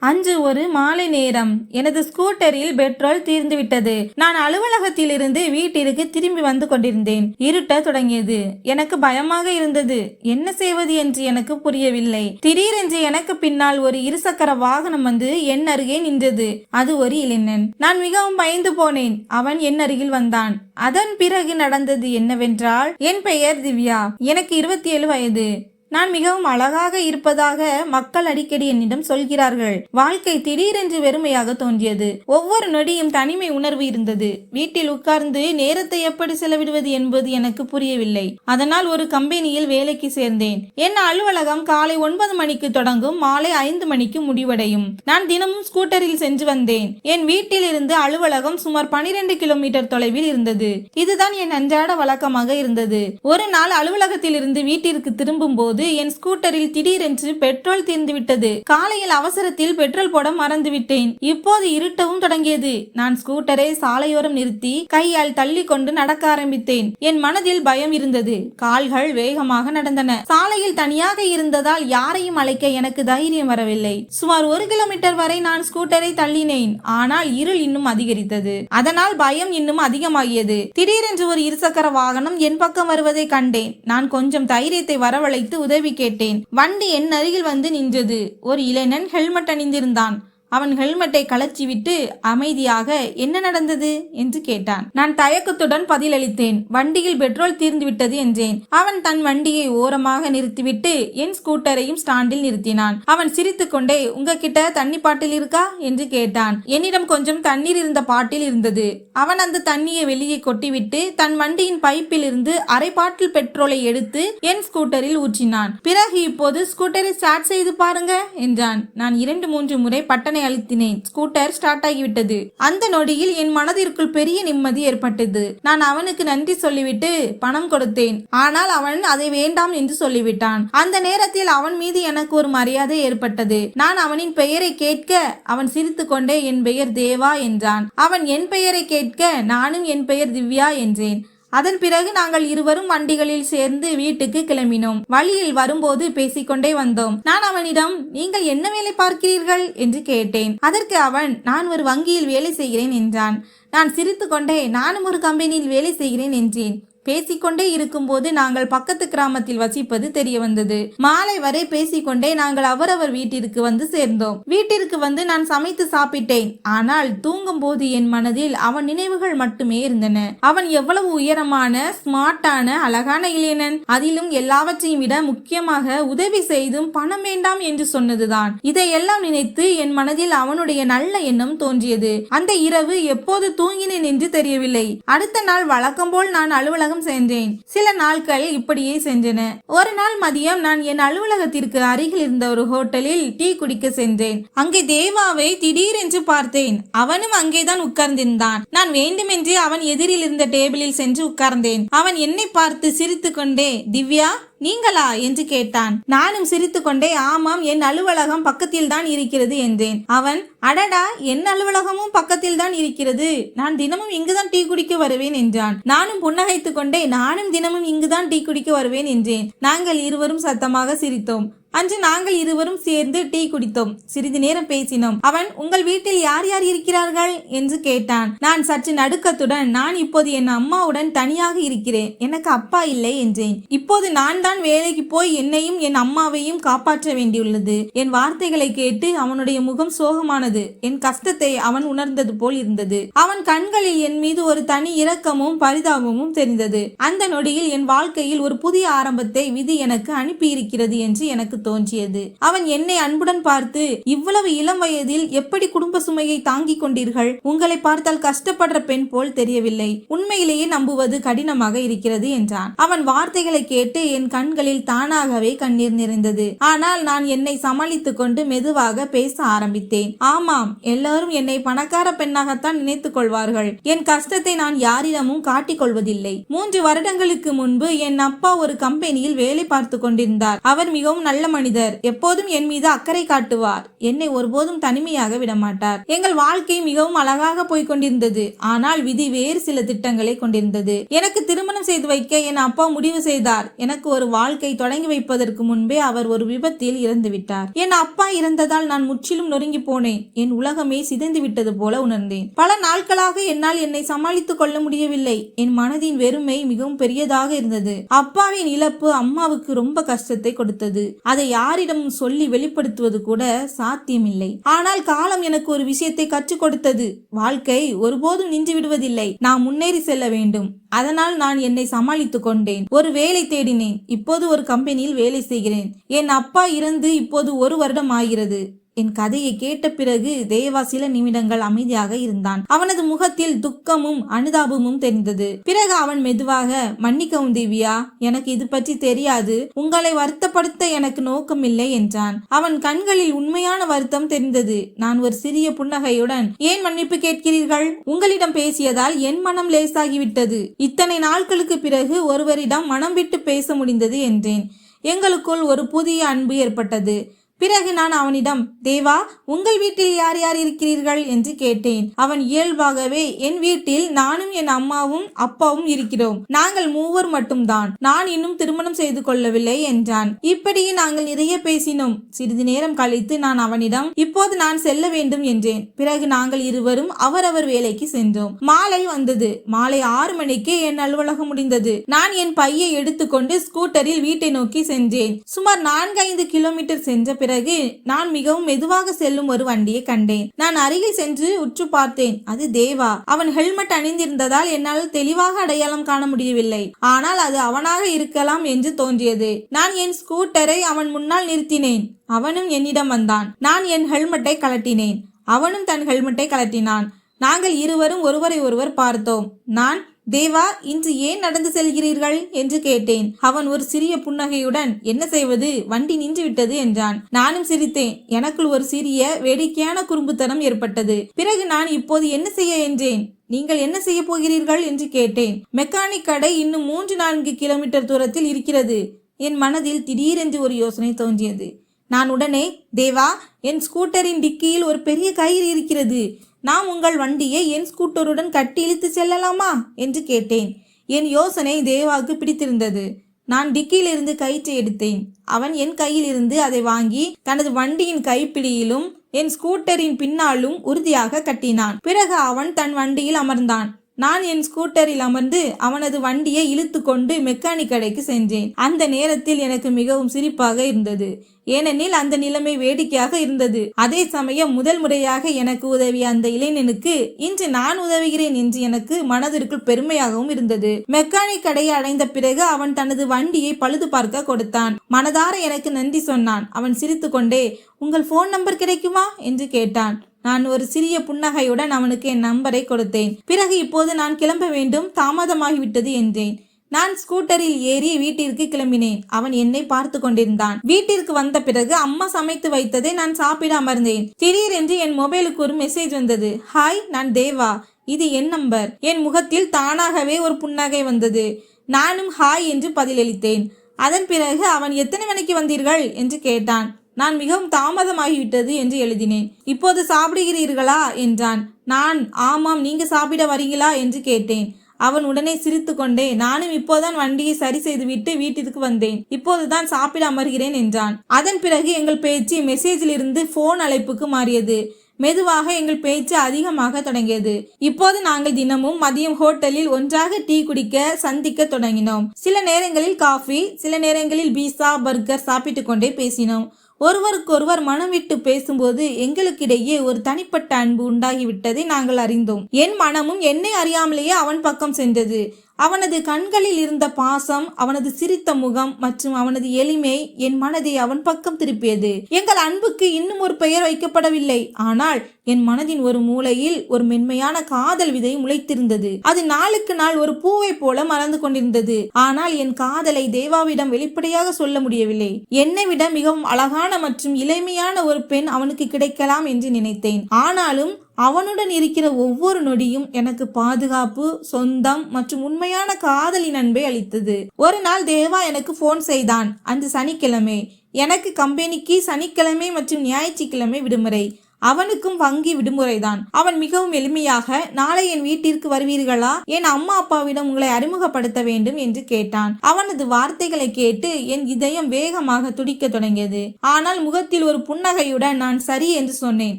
அன்று ஒரு மாலை நேரம். எனது ஸ்கூட்டரில் பெட்ரோல் தீர்ந்துவிட்டது. நான் அலுவலகத்திலிருந்து வீட்டிற்கு திரும்பி வந்து கொண்டிருந்தேன். இருட்ட தொடங்கியது. எனக்கு பயமாக இருந்தது. என்ன செய்வது என்று எனக்கு புரியவில்லை. திடீரென்று எனக்கு பின்னால் ஒரு இருசக்கர வாகனம் வந்து என் அருகே நின்றது. அது ஒரு இளைஞன். நான் மிகவும் பயந்து போனேன். அவன் என் அருகில் வந்தான். அதன் பிறகு நடந்தது என்னவென்றால் என் பெயர் திவ்யா. எனக்கு இருபத்தி ஏழு வயது. நான் மிகவும் அழகாக இருப்பதாக மக்கள் அடிக்கடி என்னிடம் சொல்கிறார்கள். வாழ்க்கை திடீரென்று வெறுமையாக தோன்றியது. ஒவ்வொரு நொடியும் தனிமை உணர்வு இருந்தது. வீட்டில் உட்கார்ந்து நேரத்தை எப்படி செலவிடுவது என்பது எனக்கு புரியவில்லை. அதனால் ஒரு கம்பெனியில் வேலைக்கு சேர்ந்தேன். என் அலுவலகம் காலை ஒன்பது மணிக்கு தொடங்கும் மாலை ஐந்து மணிக்கு முடிவடையும். நான் தினமும் ஸ்கூட்டரில் சென்று வந்தேன். என் வீட்டில் இருந்து அலுவலகம் சுமார் பனிரெண்டு கிலோமீட்டர் தொலைவில் இருந்தது. இதுதான் என் அன்றாட வழக்கமாக இருந்தது. ஒரு நாள் அலுவலகத்தில் இருந்து வீட்டிற்கு திரும்பும் போது போது என் ஸ்கூட்டரில் திடீரென்று பெட்ரோல் தீர்ந்துவிட்டது. காலையில் அவசரத்தில் பெட்ரோல் போட மறந்துவிட்டேன். இப்போது இருட்டவும் தொடங்கியது. நான் ஸ்கூட்டரை சாலையோரம் நிறுத்தி கையால் தள்ளி கொண்டு நடக்க ஆரம்பித்தேன். என் மனதில் பயம் இருந்தது. கால்கள் வேகமாக நடந்தன. சாலையில் தனியாக இருந்ததால் யாரையும் அழைக்க எனக்கு தைரியம் வரவில்லை. சுமார் ஒரு கிலோமீட்டர் வரை நான் ஸ்கூட்டரை தள்ளினேன். ஆனால் இருள் இன்னும் அதிகரித்தது. அதனால் பயம் இன்னும் அதிகமாகியது. திடீரென்று ஒரு இருசக்கர வாகனம் என் பக்கம் வருவதை கண்டேன். நான் கொஞ்சம் தைரியத்தை வரவழைத்து உதவி கேட்டேன். வண்டி என் அருகில் வந்து நின்றது. ஒரு இளைஞன் ஹெல்மெட் அணிந்திருந்தான். அவன் ஹெல்மெட்டை கலச்சிவிட்டு அமைதியாக என்ன நடந்தது? என்று கேட்டான். நான் தயக்கத்துடன் பதிலளித்தேன். வண்டியில் பெட்ரோல் தீர்ந்துவிட்டது என்றேன். அவன் தன் வண்டியை ஓரமாக நிறுத்திவிட்டு என் ஸ்கூட்டரையும் ஸ்டாண்டில் நிறுத்தினான். அவன் சிரித்துக்கொண்டே உங்ககிட்ட தண்ணி பாட்டில் இருக்கா? என்று கேட்டான். என்னிடம் கொஞ்சம் தண்ணீர் இருந்த பாட்டில் இருந்தது. அவன் அந்த தண்ணியை வெளியே கொட்டிவிட்டு தன் வண்டியின் பைப்பில் இருந்து அரை பாட்டில் பெட்ரோலை எடுத்து என் ஸ்கூட்டரில் ஊற்றினான். பிறகு இப்போது ஸ்கூட்டரை ஸ்டார்ட் செய்து பாருங்க என்றான். நான் இரண்டு மூன்று முறை பட்டனை அழுத்தினேன். ஸ்கூட்டர் ஸ்டார்ட் ஆகிவிட்டது. அந்த நொடியில் என் மனதிற்குள் பெரிய நிம்மதி ஏற்பட்டது. நான் அவனுக்கு நன்றி சொல்லிவிட்டு பணம் கொடுத்தேன். ஆனால் அவன் அதை வேண்டாம் என்று சொல்லிவிட்டான். அந்த நேரத்தில் அவன் மீது எனக்கு ஒரு மரியாதை ஏற்பட்டது. நான் அவனின் பெயரை கேட்க அவன் சிரித்துக்கொண்டே என் பெயர் தேவா என்றான். அவன் என் பெயரை கேட்க நானும் என் பெயர் திவ்யா என்றேன். அதன் பிறகு நாங்கள் இருவரும் வண்டிகளில் சேர்ந்து வீட்டுக்கு கிளம்பினோம். வழியில் வரும்போது பேசிக்கொண்டே வந்தோம். நான் அவனிடம் நீங்கள் என்ன வேலை பார்க்கிறீர்கள்? என்று கேட்டேன். அதற்கு அவன் நான் ஒரு வங்கியில் வேலை செய்கிறேன் என்றான். நான் சிரித்துக்கொண்டே நானும் ஒரு கம்பெனியில் வேலை செய்கிறேன் என்றேன். பேசிக்கொண்டே இருக்கும்போது நாங்கள் பக்கத்து கிராமத்தில் வசிப்பது தெரிய வந்தது. மாலை வரை பேசிக்கொண்டே நாங்கள் அவரவர் வீட்டிற்கு வந்து சேர்ந்தோம். வீட்டிற்கு வந்து நான் சமைத்து சாப்பிட்டேன். ஆனால் தூங்கும் போது என் மனதில் அவன் நினைவுகள் மட்டுமே இருந்தன. அவன் எவ்வளவு உயரமான ஸ்மார்ட்டான அழகான இளைஞன். அதிலும் எல்லாவற்றையும் விட முக்கியமாக உதவி செய்தும் பணம் வேண்டாம் என்று சொன்னதுதான். இதையெல்லாம் நினைத்து என் மனதில் அவனுடைய நல்ல எண்ணம் தோன்றியது. அந்த இரவு எப்போது தூங்கினேன் என்று தெரியவில்லை. அடுத்த நாள் வழக்கம் போல் நான் அலுவலகம் சென்றேன். சில நாட்கள் இப்படியே சென்றன. ஒரு நாள் மதியம் நான் என் அலுவலகத்திற்கு அருகில் இருந்த ஒரு ஹோட்டலில் டீ குடிக்க சென்றேன். அங்கே தேவாவை திடீரென்று பார்த்தேன். அவனும் அங்கேதான் உட்கார்ந்திருந்தான். நான் வேண்டுமென்றே அவன் எதிரில் இருந்த டேபிளில் சென்று உட்கார்ந்தேன். அவன் என்னை பார்த்து சிரித்துக்கொண்டே திவ்யா நீங்களா? என்று கேட்டான். நானும் சிரித்துக்கொண்டே ஆமாம் என் அலுவலகம் பக்கத்தில் தான் இருக்கிறது என்றேன். அவன் அடடா என் அலுவலகமும் பக்கத்தில் தான் இருக்கிறது. நான் தினமும் இங்குதான் டீ குடிக்க வருவேன் என்றான். நானும் புன்னகைத்துக் கொண்டே நானும் தினமும் இங்குதான் டீ குடிக்க வருவேன் என்றேன். நாங்கள் இருவரும் சத்தமாக சிரித்தோம். அன்று நாங்கள் இருவரும் சேர்ந்து டீ குடித்தோம். சிறிது நேரம் பேசினோம். அவன் உங்கள் வீட்டில் யார் யார் இருக்கிறார்கள்? என்று கேட்டான். நான் சற்று நடுக்கத்துடன் நான் இப்போது என் அம்மாவுடன் தனியாக இருக்கிறேன். எனக்கு அப்பா இல்லை என்றேன். இப்போது நான் தான் வேலைக்கு போய் என்னையும் என் அம்மாவையும் காப்பாற்ற வேண்டியுள்ளது. என் வார்த்தைகளை கேட்டு அவனுடைய முகம் சோகமானது. என் கஷ்டத்தை அவன் உணர்ந்தது போல் இருந்தது. அவன் கண்களில் என் மீது ஒரு தனி இரக்கமும் பரிதாபமும் தெரிந்தது. அந்த நொடியில் என் வாழ்க்கையில் ஒரு புதிய ஆரம்பத்தை விதி எனக்கு அனுப்பியிருக்கிறது என்று எனக்கு தோன்றியது. அவன் என்னை அன்புடன் பார்த்து இவ்வளவு இளம் வயதில் எப்படி குடும்ப சுமையை தாங்கிக் கொண்டீர்கள்? உங்களை பார்த்தால் கஷ்டப்படுற பெண் போல் தெரியவில்லை. உண்மையிலேயே நம்புவது கடினமாக இருக்கிறது என்றான். அவன் வார்த்தைகளை கேட்டு என் கண்களில் தானாகவே கண்ணீர் நிறைந்தது. ஆனால் நான் என்னை சமாளித்துக் கொண்டு மெதுவாக பேச ஆரம்பித்தேன். ஆமாம் எல்லாரும் என்னை பணக்கார பெண்ணாகத்தான் நினைத்துக் கொள்வார்கள். என் கஷ்டத்தை நான் யாரிடமும் காட்டிக் கொள்வதில்லை. மூன்று வருடங்களுக்கு முன்பு என் அப்பா ஒரு கம்பெனியில் வேலை பார்த்து கொண்டிருந்தார். அவர் மிகவும் நல்ல மனிதர் எப்போதும் என் மீது அக்கறை காட்டுவார். என்னை ஒருபோதும் தனிமையாக விடமாட்டார். எங்கள் வாழ்க்கை மிகவும் அழகாக போய்கொண்டிருந்தது ஆனால் விதி வேறு சில திட்டங்களை கொண்டிருந்தது. எனக்கு திருமணம் செய்து வைக்க என் அப்பா முடிவு செய்தார். எனக்கு ஒரு வாழ்க்கை தொடங்கி வைப்பதற்கு முன்பே அவர் ஒரு விபத்தில் இறந்துவிட்டார் என் அப்பா இறந்ததால் நான் முற்றிலும் நொறுங்கி போனேன். என் உலகமே சிதைந்து விட்டது போல உணர்ந்தேன். பல நாட்களாக என்னால் என்னை சமாளித்துக் கொள்ள முடியவில்லை. என் மனதின் வெறுமை மிகவும் பெரியதாக இருந்தது. அப்பாவின் இழப்பு அம்மாவுக்கு ரொம்ப கஷ்டத்தை கொடுத்தது. அதை யாரிடம் சொல்லி வெளிப்படுத்துவது கூட சாத்தியமில்லை. ஆனால் காலம் எனக்கு ஒரு விஷயத்தை கற்றுக் கொடுத்தது. வாழ்க்கை ஒருபோதும் நின்று விடுவதில்லை. நான் முன்னேறி செல்ல வேண்டும். அதனால் நான் என்னை சமாளித்துக் கொண்டேன். ஒரு வேலை தேடினேன். இப்போது ஒரு கம்பெனியில் வேலை செய்கிறேன். என் அப்பா இறந்து இப்போது ஒரு வருடம் ஆகிறது. என் கதையை கேட்ட பிறகு தேவா சில நிமிடங்கள் அமைதியாக இருந்தான். அவனது முகத்தில் துக்கமும் அனுதாபமும் தெரிந்தது. பிறகு அவன் மெதுவாக மன்னிக்கவும் தேவியா எனக்கு இது பற்றி தெரியாது. உங்களை வருத்தப்படுத்த எனக்கு நோக்கமில்லை என்றான். அவன் கண்களில் உண்மையான வருத்தம் தெரிந்தது. நான் ஒரு சிறிய புன்னகையுடன் ஏன் மன்னிப்பு கேட்கிறீர்கள்? உங்களிடம் பேசியதால் என் மனம் லேசாகிவிட்டது. இத்தனை நாட்களுக்கு பிறகு ஒருவரிடம் மனம் விட்டு பேச முடிந்தது என்றேன். எங்களுக்குள் ஒரு புதிய அன்பு ஏற்பட்டது. பிறகு நான் அவனிடம் தேவா உங்கள் வீட்டில் யார் யார் இருக்கிறீர்கள்? என்று கேட்டேன். அவன் இயல்பாகவே என் வீட்டில் நானும் என் அம்மாவும் அப்பாவும் இருக்கிறோம். நாங்கள் மூவர் மட்டும்தான். நான் இன்னும் திருமணம் செய்து கொள்ளவில்லை என்றான். இப்படியே நாங்கள் நிறைய பேசினோம். சிறிது நேரம் கழித்து நான் அவனிடம் இப்போது நான் செல்ல வேண்டும் என்றேன். பிறகு நாங்கள் இருவரும் அவரவர் வேலைக்கு சென்றோம். மாலை வந்தது. மாலை ஆறு மணிக்கே என் அலுவலகம் முடிந்தது. நான் என் பையை எடுத்துக்கொண்டு ஸ்கூட்டரில் வீட்டை நோக்கி சென்றேன். சுமார் நான்கு ஐந்து கிலோமீட்டர் சென்ற பிறகு பிறகு நான் மிகவும் மெதுவாக செல்லும் ஒரு வண்டியை கண்டேன். நான் அருகில் சென்று உற்று பார்த்தேன் அது தேவா. அவன் ஹெல்மெட் அணிந்திருந்ததால் என்னால் தெளிவாக அடையாளம் காண முடியவில்லை. ஆனால் அது அவனாக இருக்கலாம் என்று தோன்றியது. நான் என் ஸ்கூட்டரை அவன் முன்னால் நிறுத்தினேன். அவனும் என்னிடம் வந்தான். நான் என் ஹெல்மெட்டை கழட்டினேன். அவனும் தன் ஹெல்மெட்டை கழட்டினான். நாங்கள் இருவரும் ஒருவரை ஒருவர் பார்த்தோம். நான் தேவா இன்று ஏன் நடந்து செல்கிறீர்கள்? என்று கேட்டேன். அவன் ஒரு சிறிய புன்னகையுடன் என்ன செய்வது? வண்டி நின்று விட்டது என்றான். நானும் சிரித்தேன். எனக்குள் ஒரு சிறிய வேடிக்கையான குறும்புத்தனம் ஏற்பட்டது. பிறகு நான் இப்போது என்ன செய்ய என்றேன்? நீங்கள் என்ன செய்ய போகிறீர்கள்? என்று கேட்டேன். மெக்கானிக் கடை இன்னும் மூன்று நான்கு கிலோமீட்டர் தூரத்தில் இருக்கிறது. என் மனதில் திடீரென்று ஒரு யோசனை தோன்றியது. நான் உடனே தேவா என் ஸ்கூட்டரின் டிக்கியில் ஒரு பெரிய கயிறு இருக்கிறது. நாம் உங்கள் வண்டியை என் ஸ்கூட்டருடன் கட்டி இழுத்து செல்லலாமா? என்று கேட்டேன். என் யோசனை தேவாவுக்கு பிடித்திருந்தது. நான் டிக்கியிலிருந்து கயிற்றை எடுத்தேன். அவன் என் கையிலிருந்து அதை வாங்கி தனது வண்டியின் கைப்பிடியிலும் என் ஸ்கூட்டரின் பின்னாலும் உறுதியாக கட்டினான். பிறகு அவன் தன் வண்டியில் அமர்ந்தான். நான் என் ஸ்கூட்டரில் அமர்ந்து அவனது வண்டியை இழுத்து கொண்டு மெக்கானிக் கடைக்கு சென்றேன். அந்த நேரத்தில் எனக்கு மிகவும் சிரிப்பாக இருந்தது. ஏனெனில் அந்த நிலைமை வேடிக்கையாக இருந்தது. அதே சமயம் முதல் முறையாக எனக்கு உதவிய அந்த இளைஞனுக்கு இன்று நான் உதவுகிறேன் என்று எனக்கு மனதிற்குள் பெருமையாகவும் இருந்தது. மெக்கானிக் கடையை அடைந்த பிறகு அவன் தனது வண்டியை பழுது பார்க்க கொடுத்தான். மனதார எனக்கு நன்றி சொன்னான். அவன் சிரித்துக்கொண்டே உங்கள் ஃபோன் நம்பர் கிடைக்குமா? என்று கேட்டான். நான் ஒரு சிறிய புன்னகையுடன் அவனுக்கு என் நம்பரை கொடுத்தேன். பிறகு இப்போது நான் கிளம்ப வேண்டும் தாமதமாகிவிட்டது என்றேன். நான் ஸ்கூட்டரில் ஏறி வீட்டிற்கு கிளம்பினேன். அவன் என்னை பார்த்து கொண்டிருந்தான். வீட்டிற்கு வந்த பிறகு அம்மா சமைத்து வைத்ததை நான் சாப்பிட அமர்ந்தேன். திடீரென்று என் மொபைலுக்கு ஒரு மெசேஜ் வந்தது. ஹாய் நான் தேவா. இது என் நம்பர். என் முகத்தில் தானாகவே ஒரு புன்னகை வந்தது. நானும் ஹாய் என்று பதிலளித்தேன். அதன் பிறகு அவன் எத்தனை மணிக்கு வந்தீர்கள்? என்று கேட்டான். நான் மிகவும் தாமதமாகிவிட்டது என்று எழுதினேன். இப்போது சாப்பிடுகிறீர்களா? என்றான். நான் ஆமாம் நீங்க சாப்பிட வரீங்களா? என்று கேட்டேன். அவன் உடனே சிரித்து கொண்டே நானும் இப்போதான் வண்டியை சரி செய்துவிட்டு வீட்டிற்கு வந்தேன். இப்போதுதான் சாப்பிட அமர்கிறேன் என்றான். அதன் பிறகு எங்கள் பேச்சு மெசேஜிலிருந்து போன் அழைப்புக்கு மாறியது. மெதுவாக எங்கள் பேச்சு அதிகமாக தொடங்கியது. இப்போது நாங்கள் தினமும் மதியம் ஹோட்டலில் ஒன்றாக டீ குடிக்க சந்திக்க தொடங்கினோம். சில நேரங்களில் காஃபி சில நேரங்களில் பீஸா பர்கர் சாப்பிட்டு கொண்டே பேசினோம். ஒருவருக்கொருவர் மனம் விட்டு பேசும்போது எங்களுக்கிடையே ஒரு தனிப்பட்ட அன்பு உண்டாகிவிட்டதை நாங்கள் அறிந்தோம். என் மனமும் என்னை அறியாமலேயே அவன் பக்கம் சென்றது. அவனது கண்களில் இருந்த பாசம் அவனது சிரித்த முகம் மற்றும் அவனது எளிமை என் மனதை அவன் பக்கம் திருப்பியது. எங்கள் அன்புக்கு இன்னும் ஒரு பெயர் வைக்கப்படவில்லை. ஆனால் என் மனதின் ஒரு மூலையில் ஒரு மென்மையான காதல் விதை முளைத்திருந்தது. அது நாளுக்கு நாள் ஒரு பூவை போல மலர்ந்து கொண்டிருந்தது. ஆனால் என் காதலை தேவாவிடம் வெளிப்படையாக சொல்ல முடியவில்லை. என்னை விட மிகவும் அழகான மற்றும் இளமையான ஒரு பெண் அவனுக்கு கிடைக்கலாம் என்று நினைத்தேன். ஆனாலும் அவனுடன் இருக்கிற ஒவ்வொரு நொடியும் எனக்கு பாதுகாப்பு சொந்தம் மற்றும் உண்மையான காதலின் அன்பை அளித்தது. ஒரு நாள் தேவா எனக்கு ஃபோன் செய்தான். அன்று சனிக்கிழமை. எனக்கு கம்பெனிக்கு சனிக்கிழமை மற்றும் ஞாயிற்றுக்கிழமை விடுமுறை. அவனுக்கும் வங்கி விடுமுறைதான். அவன் மிகவும் எளிமையாக நாளை என் வீட்டிற்கு வருவீர்களா? என் அம்மா அப்பாவிடம் உங்களை அறிமுகப்படுத்த வேண்டும் என்று கேட்டான். அவனது வார்த்தைகளை கேட்டு என் இதயம் வேகமாக துடிக்க தொடங்கியது. ஆனால் முகத்தில் ஒரு புன்னகையுடன் நான் சரி என்று சொன்னேன்.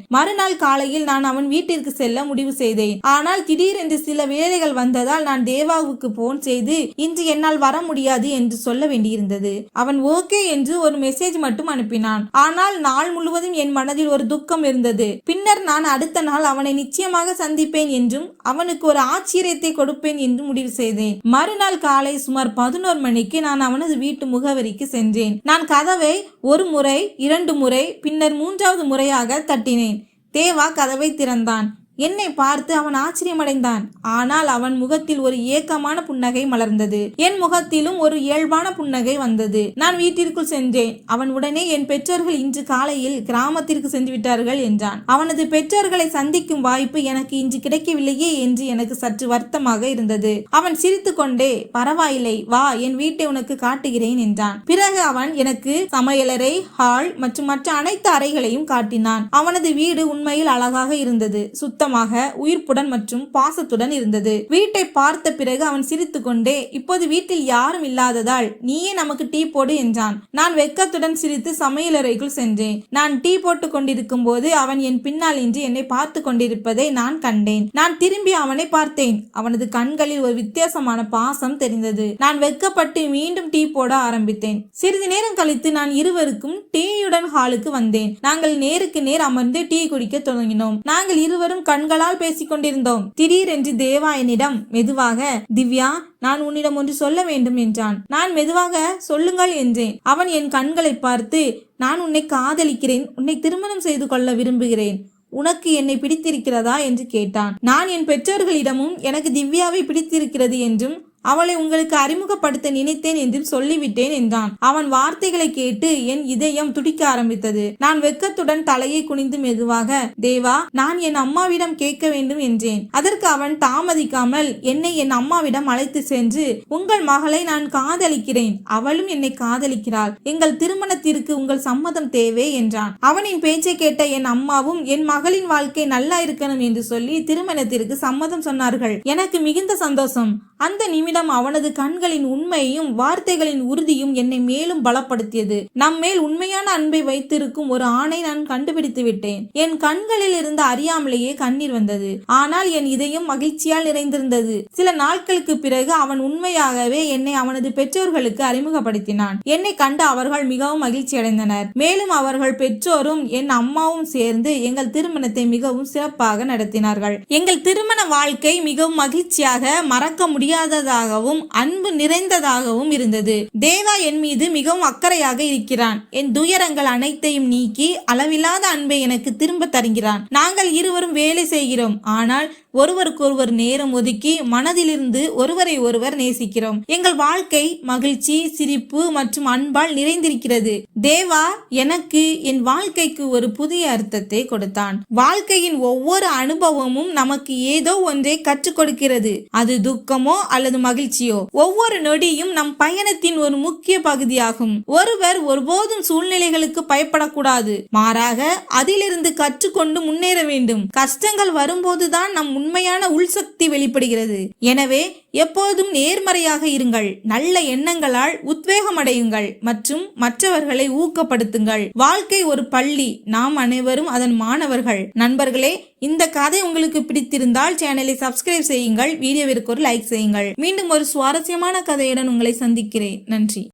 மறுநாள் காலையில் நான் அவன் வீட்டிற்கு செல்ல முடிவு செய்தேன். ஆனால் திடீரென்று சில வேலைகள் வந்ததால் நான் தேவாவுக்கு போன் செய்து இன்று என்னால் வர முடியாது என்று சொல்ல வேண்டியிருந்தது. அவன் ஓகே என்று ஒரு மெசேஜ் மட்டும் அனுப்பினான். ஆனால் நாள் முழுவதும் என் மனதில் ஒரு துக்கம் இருந்தது. பின்னர் நான் அடுத்த நாள் அவனை நிச்சயமாக சந்திப்பேன் என்றும் அவனுக்கு ஒரு ஆச்சரியத்தை கொடுப்பேன் என்று முடிவு செய்தேன். மறுநாள் காலை சுமார் பதினோரு மணிக்கு நான் அவனது வீட்டு முகவரிக்கு சென்றேன். நான் கதவை ஒரு முறை இரண்டு முறை பின்னர் மூன்றாவது முறையாக தட்டினேன். தேவா கதவை திறந்தான். என்னை பார்த்து அவன் ஆச்சரியமடைந்தான். ஆனால் அவன் முகத்தில் ஒரு ஏக்கமான புன்னகை மலர்ந்தது. என் முகத்திலும் ஒரு இயல்பான புன்னகை வந்தது. நான் வீட்டிற்குள் சென்றேன். அவன் உடனே என் பெற்றோர்கள் இன்று காலையில் கிராமத்திற்கு சென்று விட்டார்கள் என்றான். அவனது பெற்றோர்களை சந்திக்கும் வாய்ப்பு எனக்கு இன்று கிடைக்கவில்லையே என்று எனக்கு சற்று வருத்தமாக இருந்தது. அவன் சிரித்துக்கொண்டே பரவாயில்லை வா என் வீட்டை உனக்கு காட்டுகிறேன் என்றான். பிறகு அவன் எனக்கு சமையலறை ஹால் மற்றும் மற்ற அனைத்து அறைகளையும் காட்டினான். அவனது வீடு உண்மையில் அழகாக இருந்தது. சுத்தம் சுத்தமாக உயிர்ப்புடன் மற்றும் பாசத்துடன் இருந்தது. வீட்டை பார்த்த பிறகு அவன் சிரித்துக்கொண்டே இப்போது வீட்டில் யாரும் இல்லாததால் நீயே நமக்கு டீ போடு என்றான். நான் வெக்கத்துடன் சிரித்து சமையலறைக்குள் சென்றேன். நான் டீ போட்டு கொண்டிருக்கும் போது அவன் என் பின்னால் இன்று என்னை பார்த்து கொண்டிருப்பதை நான் கண்டேன். நான் திரும்பி அவனை பார்த்தேன். அவனது கண்களில் ஒரு வித்தியாசமான பாசம் தெரிந்தது. நான் வெட்கப்பட்டு மீண்டும் டீ போட ஆரம்பித்தேன். சிறிது நேரம் கழித்து நான் இருவருக்கும் டீயுடன் ஹாலுக்கு வந்தேன். நாங்கள் நேருக்கு நேர் அமர்ந்து டீ குடிக்க தொடங்கினோம். நாங்கள் இருவரும் கண்களால் பேசிக் கொண்டிருந்தோம் திடீரென்று தேவா என்னிடம் மெதுவாக திவ்யா நான் உன்னிடம் ஒன்று சொல்ல வேண்டும் என்றான். நான் மெதுவாக சொல்லுங்கள் என்றேன். அவன் என் கண்களை பார்த்து நான் உன்னை காதலிக்கிறேன் உன்னை திருமணம் செய்து கொள்ள விரும்புகிறேன் உனக்கு என்னை பிடித்திருக்கிறதா? என்று கேட்டான். நான் என் பெற்றோர்களிடமும் எனக்கு திவ்யாவை பிடித்திருக்கிறது என்றும் அவளை உங்களுக்கு அறிமுகப்படுத்த நினைத்தேன் என்றும் சொல்லிவிட்டேன் என்றான். அவன் வார்த்தைகளை கேட்டு என் இதயம் துடிக்க ஆரம்பித்தது. நான் வெட்கத்துடன் தலையை குனிந்து மெதுவாக தேவா நான் என் அம்மாவிடம் கேட்க வேண்டும் என்றேன். அதற்கு அவன் தாமதிக்காமல் என்னை என் அம்மாவிடம் அழைத்து சென்று உங்கள் மகளை நான் காதலிக்கிறேன். அவளும் என்னை காதலிக்கிறாள். எங்கள் திருமணத்திற்கு உங்கள் சம்மதம் தேவை என்றான். அவனின் பேச்சை கேட்ட என் அம்மாவும் என் மகளின் வாழ்க்கை நல்லா இருக்கணும் என்று சொல்லி திருமணத்திற்கு சம்மதம் சொன்னார்கள். எனக்கு மிகுந்த சந்தோஷம். அந்த நிமிடம் அவனது கண்களின் உண்மையும் வார்த்தைகளின் உறுதியும் என்னை மேலும் பலப்படுத்தியது. நம்மேல் உண்மையான அன்பை வைத்திருக்கும் ஒரு ஆணை நான் கண்டுபிடித்து விட்டேன். என் கண்களில் இருந்து அறியாமலேயே கண்ணீர் வந்தது. ஆனால் என் இதயம் மகிழ்ச்சியால் நிறைந்திருந்தது. சில நாட்களுக்கு பிறகு அவன் உண்மையாகவே என்னை அவனது பெற்றோர்களுக்கு அறிமுகப்படுத்தினான். என்னை கண்டு அவர்கள் மிகவும் மகிழ்ச்சி அடைந்தனர் மேலும் அவர்கள் பெற்றோரும் என் அம்மாவும் சேர்ந்து எங்கள் திருமணத்தை மிகவும் சிறப்பாக நடத்தினார்கள். எங்கள் திருமண வாழ்க்கை மிகவும் மகிழ்ச்சியாக மறக்க முடியாததாக முடியாததாகவும் அன்பு நிறைந்ததாகவும் இருந்தது. தேவா என் மீது மிகவும் அக்கறையாக இருக்கிறான். என் துயரங்கள் அனைத்தையும் நீக்கி அளவில்லாத அன்பை எனக்கு திரும்ப தருகிறான். நாங்கள் இருவரும் வேலை செய்கிறோம். ஆனால் ஒருவருக்கொருவர் நேரம் ஒதுக்கி மனதிலிருந்து ஒருவரை ஒருவர் நேசிக்கிறோம். எங்கள் வாழ்க்கை மகிழ்ச்சி சிரிப்பு மற்றும் அன்பால் நிறைந்திருக்கிறது. தேவா எனக்கு என் வாழ்க்கைக்கு ஒரு புதிய அர்த்தத்தை கொடுத்தான். வாழ்க்கையின் ஒவ்வொரு அனுபவமும் நமக்கு ஏதோ ஒன்றை கற்றுக் கொடுக்கிறது. அது துக்கமோ அல்லது மகிழ்ச்சியோ? ஒவ்வொரு நொடியும் நம் பயணத்தின் ஒரு முக்கிய பகுதியாகும். ஒருவர் ஒருபோதும் சூழ்நிலைகளுக்கு பயப்படக்கூடாது. மாறாக அதிலிருந்து கற்றுக்கொண்டு முன்னேற வேண்டும். கஷ்டங்கள் வரும்போதுதான் நம் உண்மையான உள்சக்தி வெளிப்படுகிறது. எனவே எப்போதும் நேர்மறையாக இருங்கள். நல்ல எண்ணங்களால் உத்வேகம் அடையுங்கள் மற்றும் மற்றவர்களை ஊக்கப்படுத்துங்கள். வாழ்க்கை ஒரு பள்ளி. நாம் அனைவரும் அதன் மாணவர்கள். நண்பர்களே இந்த கதை உங்களுக்கு பிடித்திருந்தால் சேனலை சப்ஸ்கிரைப் செய்யுங்கள். வீடியோவிற்கு ஒரு லைக் செய்யுங்கள். மீண்டும் ஒரு சுவாரஸ்யமான கதையுடன் உங்களை சந்திக்கிறேன். நன்றி.